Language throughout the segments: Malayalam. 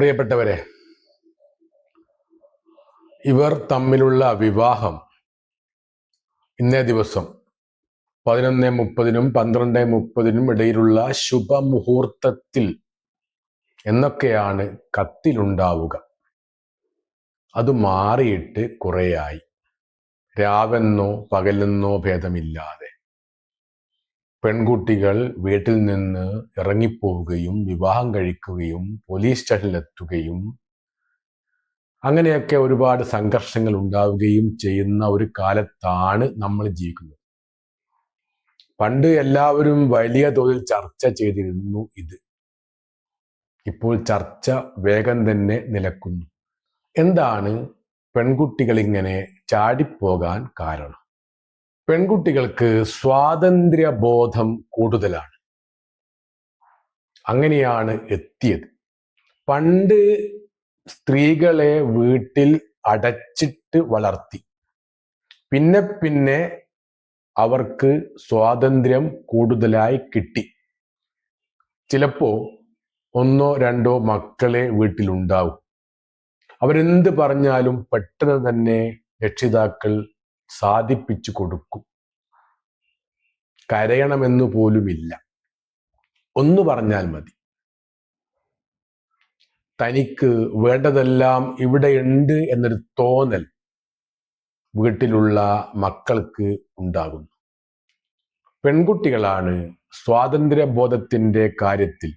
പ്രിയപ്പെട്ടവരെ ഇവർ തമ്മിലുള്ള വിവാഹം ഇന്നേ ദിവസം പതിനൊന്ന് മുപ്പതിനും പന്ത്രണ്ട് മുപ്പതിനും ഇടയിലുള്ള ശുഭമുഹൂർത്തത്തിൽ എന്നൊക്കെയാണ് കത്തിലുണ്ടാവുക. അത് മാറിയിട്ട് കുറേയായി. രാവെന്നോ പകലെന്നോ ഭേദമില്ലാതെ. പെൺകുട്ടികൾ വീട്ടിൽ നിന്ന് ഇറങ്ങിപ്പോവുകയും വിവാഹം കഴിക്കുകയും പോലീസ് സ്റ്റേഷനിലെത്തുകയും അങ്ങനെയൊക്കെ ഒരുപാട് സംഘർഷങ്ങൾ ഉണ്ടാവുകയും ചെയ്യുന്ന ഒരു കാലത്താണ് നമ്മൾ ജീവിക്കുന്നത്. പണ്ട് എല്ലാവരും വലിയ തോതിൽ ചർച്ച ചെയ്തിരുന്നു ഇത്. ഇപ്പോൾ ചർച്ച വേഗം തന്നെ നിലക്കുന്നു. എന്താണ് പെൺകുട്ടികൾ ഇങ്ങനെ ചാടിപ്പോകാൻ കാരണം? പെൺകുട്ടികൾക്ക് സ്വാതന്ത്ര്യ ബോധം കൂടുതലാണ്. അങ്ങനെയാണ് എത്തിയത്. പണ്ട് സ്ത്രീകളെ വീട്ടിൽ അടച്ചിട്ട് വളർത്തി. പിന്നെ പിന്നെ അവർക്ക് സ്വാതന്ത്ര്യം കൂടുതലായി കിട്ടി. ചിലപ്പോ ഒന്നോ രണ്ടോ മക്കളെ വീട്ടിലുണ്ടാവും. അവരെന്ത് പറഞ്ഞാലും പെട്ടെന്ന് തന്നെ രക്ഷിതാക്കൾ സാധിപ്പിച്ചു കൊടുക്കും. കരയണമെന്നു പോലുമില്ല. ഒന്ന് പറഞ്ഞാൽ മതി. തനിക്ക് വേണ്ടതെല്ലാം ഇവിടെയുണ്ട് എന്നൊരു തോന്നൽ വീട്ടിലുള്ള മക്കൾക്ക് ഉണ്ടാകുന്നു. പെൺകുട്ടികളാണ് സ്വാതന്ത്ര്യബോധത്തിന്റെ കാര്യത്തിൽ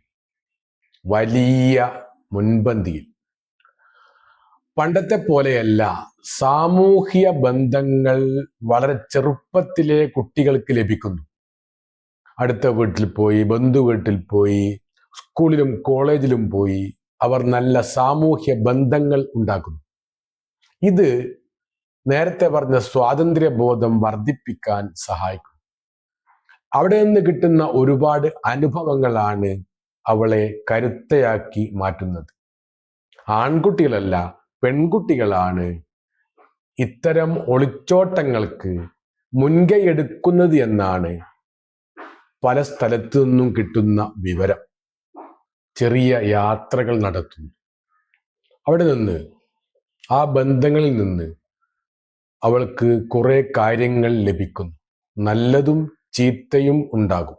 വലിയ മുൻപന്തിയിൽ പണ്ടത്തെ പോലെയല്ല. സാമൂഹ്യ ബന്ധങ്ങൾ വളരെ ചെറുപ്പത്തിലെ കുട്ടികൾക്ക് ലഭിക്കുന്നു. അടുത്ത വീട്ടിൽ പോയി ബന്ധു വീട്ടിൽ പോയി സ്കൂളിലും കോളേജിലും പോയി അവർ നല്ല സാമൂഹ്യ ബന്ധങ്ങൾ ഉണ്ടാക്കുന്നു. ഇത് നേരത്തെ പറഞ്ഞ സ്വാതന്ത്ര്യബോധം വർദ്ധിപ്പിക്കാൻ സഹായിക്കും. അവിടെ നിന്ന് കിട്ടുന്ന ഒരുപാട് അനുഭവങ്ങളാണ് അവളെ കരുത്തയാക്കി മാറ്റുന്നത്. ആൺകുട്ടികളല്ല പെൺകുട്ടികളാണ് ഇത്തരം ഒളിച്ചോട്ടങ്ങൾക്ക് മുൻകൈയെടുക്കുന്നത് എന്നാണ് പല സ്ഥലത്തു നിന്നും കിട്ടുന്ന വിവരം. ചെറിയ യാത്രകൾ നടത്തുന്നു. അവിടെ നിന്ന് ആ ബന്ധങ്ങളിൽ നിന്ന് അവൾക്ക് കുറെ കാര്യങ്ങൾ ലഭിക്കുന്നു. നല്ലതും ചീത്തയും ഉണ്ടാകും.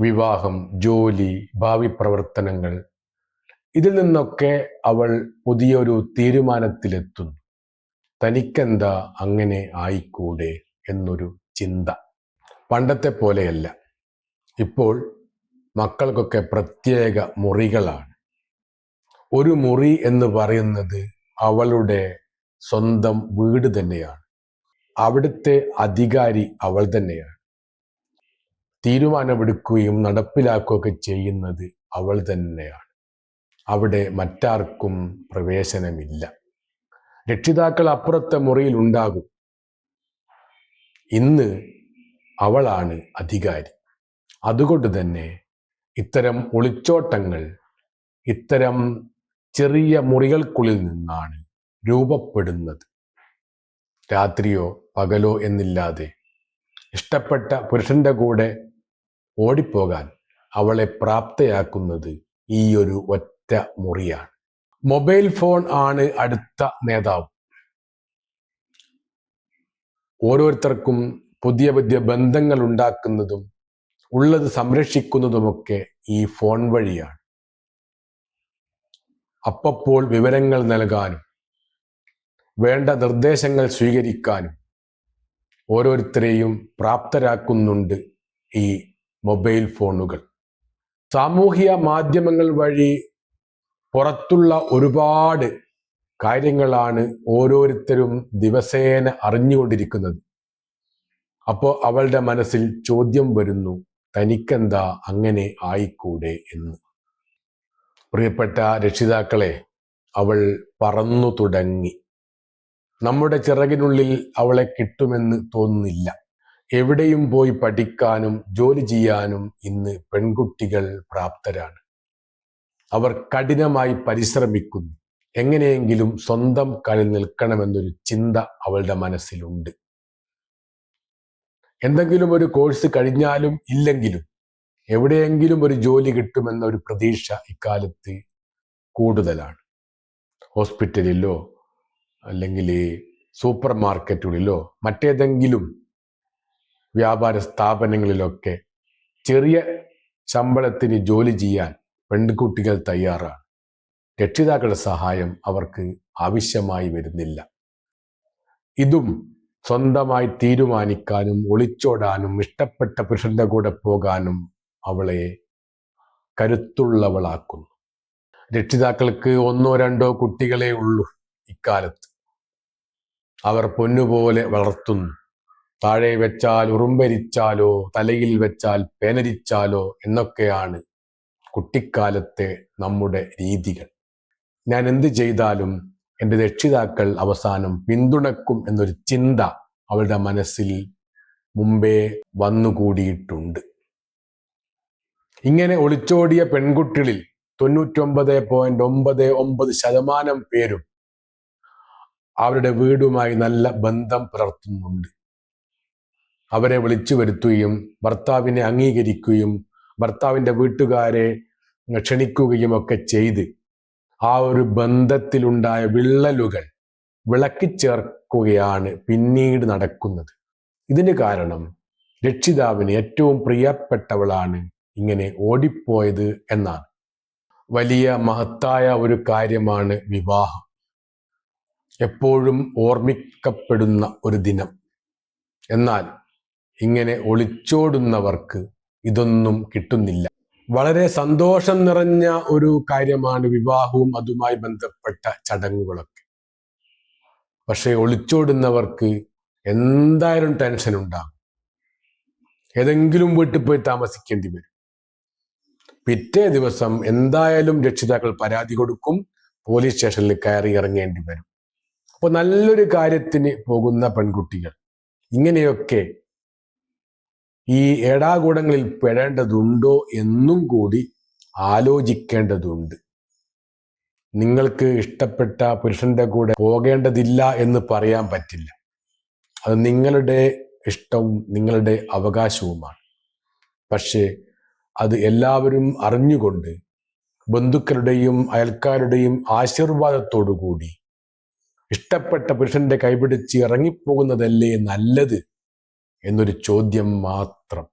വിവാഹം ജോലി ഭാവി പ്രവർത്തനങ്ങൾ ഇതിൽ നിന്നൊക്കെ അവൾ പുതിയൊരു തീരുമാനത്തിലെത്തുന്നു. തനിക്കെന്താ അങ്ങനെ ആയിക്കൂടെ എന്നൊരു ചിന്ത. പണ്ടത്തെ പോലെയല്ല. ഇപ്പോൾ മക്കൾക്കൊക്കെ പ്രത്യേക മുറികളാണ്. ഒരു മുറി എന്ന് പറയുന്നത് അവളുടെ സ്വന്തം വീട് തന്നെയാണ്. അവിടുത്തെ അധികാരി അവൾ തന്നെയാണ്. തീരുമാനമെടുക്കുകയും നടപ്പിലാക്കുകയൊക്കെ ചെയ്യുന്നത് അവൾ തന്നെയാണ്. അവിടെ മറ്റാർക്കും പ്രവേശനമില്ല. രക്ഷിതാക്കൾ അപ്പുറത്തെ മുറിയിൽ ഉണ്ടാകും. ഇന്ന് അവളാണ് അധികാരി. അതുകൊണ്ട് തന്നെ ഇത്തരം ഒളിച്ചോട്ടങ്ങൾ ഇത്തരം ചെറിയ മുറികൾക്കുള്ളിൽ നിന്നാണ് രൂപപ്പെടുന്നത്. രാത്രിയോ പകലോ എന്നില്ലാതെ ഇഷ്ടപ്പെട്ട പുരുഷന്റെ കൂടെ ഓടിപ്പോകാൻ അവളെ പ്രാപ്തയാക്കുന്നത് ഈ ഒരു ഒറ്റ മുറിയാണ്. മൊബൈൽ ഫോൺ ആണ് അടുത്ത നേതാവ്. ഓരോരുത്തർക്കും പുതിയ പുതിയ ബന്ധങ്ങൾ ഉണ്ടാക്കുന്നതും ഉള്ളത് സംരക്ഷിക്കുന്നതുമൊക്കെ ഈ ഫോൺ വഴിയാണ്. അപ്പപ്പോൾ വിവരങ്ങൾ നൽകാനും വേണ്ട നിർദ്ദേശങ്ങൾ സ്വീകരിക്കാനും ഓരോരുത്തരെയും പ്രാപ്തരാക്കുന്നുണ്ട് ഈ മൊബൈൽ ഫോണുകൾ. സാമൂഹിക മാധ്യമങ്ങൾ വഴി പുറത്തുള്ള ഒരുപാട് കാര്യങ്ങളാണ് ഓരോരുത്തരും ദിവസേന അറിഞ്ഞുകൊണ്ടിരിക്കുന്നത്. അപ്പോൾ അവളുടെ മനസ്സിൽ ചോദ്യം വരുന്നു തനിക്കെന്താ അങ്ങനെ ആയിക്കൂടെ എന്ന്. പ്രിയപ്പെട്ട രക്ഷിതാക്കളെ അവൾ പറന്നു തുടങ്ങി. നമ്മുടെ ചിറകിനുള്ളിൽ അവളെ കിട്ടുമെന്ന് തോന്നുന്നില്ല. എവിടെയും പോയി പഠിക്കാനും ജോലി ചെയ്യാനും ഇന്ന് പെൺകുട്ടികൾ പ്രാപ്തരാണ്. അവർ കഠിനമായി പരിശ്രമിക്കുന്നു. എങ്ങനെയെങ്കിലും സ്വന്തം കാലിൽ നിൽക്കണമെന്നൊരു ചിന്ത അവളുടെ മനസ്സിലുണ്ട്. എന്തെങ്കിലും ഒരു കോഴ്സ് കഴിഞ്ഞാലും ഇല്ലെങ്കിലും എവിടെയെങ്കിലും ഒരു ജോലി കിട്ടുമെന്ന ഒരു പ്രതീക്ഷ ഇക്കാലത്ത് കൂടുതലാണ്. ഹോസ്പിറ്റലിലോ അല്ലെങ്കിൽ സൂപ്പർ മാർക്കറ്റുകളിലോ മറ്റേതെങ്കിലും വ്യാപാര സ്ഥാപനങ്ങളിലൊക്കെ ചെറിയ ശമ്പളത്തിന് ജോലി ചെയ്യാൻ പെൺകുട്ടികൾ തയ്യാറാണ്. രക്ഷിതാക്കളുടെ സഹായം അവർക്ക് ആവശ്യമായി വരുന്നില്ല. ഇതും സ്വന്തമായി തീരുമാനിക്കാനും ഒളിച്ചോടാനും ഇഷ്ടപ്പെട്ട പുരുഷന്റെ കൂടെ പോകാനും അവളെ കരുത്തുള്ളവളാക്കുന്നു. രക്ഷിതാക്കൾക്ക് ഒന്നോ രണ്ടോ കുട്ടികളെ ഉള്ളൂ ഇക്കാലത്ത്. അവർ പൊന്നുപോലെ വളർത്തുന്നു. താഴെ വെച്ചാൽ ഉറുമ്പരിച്ചാലോ തലയിൽ വെച്ചാൽ പേനരിച്ചാലോ എന്നൊക്കെയാണ് കുട്ടിക്കാലത്തെ നമ്മുടെ രീതികൾ. ഞാൻ എന്ത് ചെയ്താലും എന്റെ രക്ഷിതാക്കൾ അവസാനം പിന്തുണക്കും എന്നൊരു ചിന്ത അവളുടെ മനസ്സിൽ മുമ്പേ വന്നുകൂടിയിട്ടുണ്ട്. ഇങ്ങനെ ഒളിച്ചോടിയ പെൺകുട്ടികളിൽ തൊണ്ണൂറ്റൊമ്പത് പോയിന്റ് ഒമ്പത് ഒമ്പത് ശതമാനം പേരും അവരുടെ വീടുമായി നല്ല ബന്ധം പുലർത്തുന്നുണ്ട്. അവരെ വിളിച്ചു വരുത്തുകയും ഭർത്താവിനെ അംഗീകരിക്കുകയും ഭർത്താവിന്റെ വീട്ടുകാരെ ക്ഷണിക്കുകയും ഒക്കെ ചെയ്ത് ആ ഒരു ബന്ധത്തിലുണ്ടായ വിള്ളലുകൾ വിളക്കി ചേർക്കുകയാണ് പിന്നീട് നടക്കുന്നത്. ഇതിന് കാരണം രക്ഷിതാവിന് ഏറ്റവും പ്രിയപ്പെട്ടവളാണ് ഇങ്ങനെ ഓടിപ്പോയത് എന്നാണ്. വലിയ മഹത്തായ ഒരു കാര്യമാണ് വിവാഹം. എപ്പോഴും ഓർമ്മിക്കപ്പെടുന്ന ഒരു ദിനം. എന്നാൽ ഇങ്ങനെ ഒളിച്ചോടുന്നവർക്ക് ഇതൊന്നും കിട്ടുന്നില്ല. വളരെ സന്തോഷം നിറഞ്ഞ ഒരു കാര്യമാണ് വിവാഹവും അതുമായി ബന്ധപ്പെട്ട ചടങ്ങുകളൊക്കെ. പക്ഷെ ഒളിച്ചോടുന്നവർക്ക് എന്തായാലും ടെൻഷൻ ഉണ്ടാകും. ഏതെങ്കിലും വീട്ടിൽ പോയി താമസിക്കേണ്ടി വരും. പിറ്റേ ദിവസം എന്തായാലും രക്ഷിതാക്കൾ പരാതി കൊടുക്കും പോലീസ് സ്റ്റേഷനിൽ കയറി ഇറങ്ങേണ്ടി വരും. അപ്പോൾ നല്ലൊരു കാര്യത്തിന് പോകുന്ന പെൺകുട്ടികൾ ഇങ്ങനെയൊക്കെ ഈ ഏടാകൂടങ്ങളിൽ പെടേണ്ടതുണ്ടോ എന്നും കൂടി ആലോചിക്കേണ്ടതുണ്ട്. നിങ്ങൾക്ക് ഇഷ്ടപ്പെട്ട പുരുഷന്റെ കൂടെ പോകേണ്ടതില്ല എന്ന് പറയാൻ പറ്റില്ല. അത് നിങ്ങളുടെ ഇഷ്ടവും നിങ്ങളുടെ അവകാശവുമാണ്. പക്ഷേ അത് എല്ലാവരും അറിഞ്ഞുകൊണ്ട് ബന്ധുക്കളുടെയും അയൽക്കാരുടെയും ആശീർവാദത്തോടു കൂടി ഇഷ്ടപ്പെട്ട പുരുഷന്റെ കൈപിടിച്ച് ഇറങ്ങിപ്പോകുന്നതല്ലേ നല്ലത്? എന്നൊരു ചോദ്യം മാത്രം.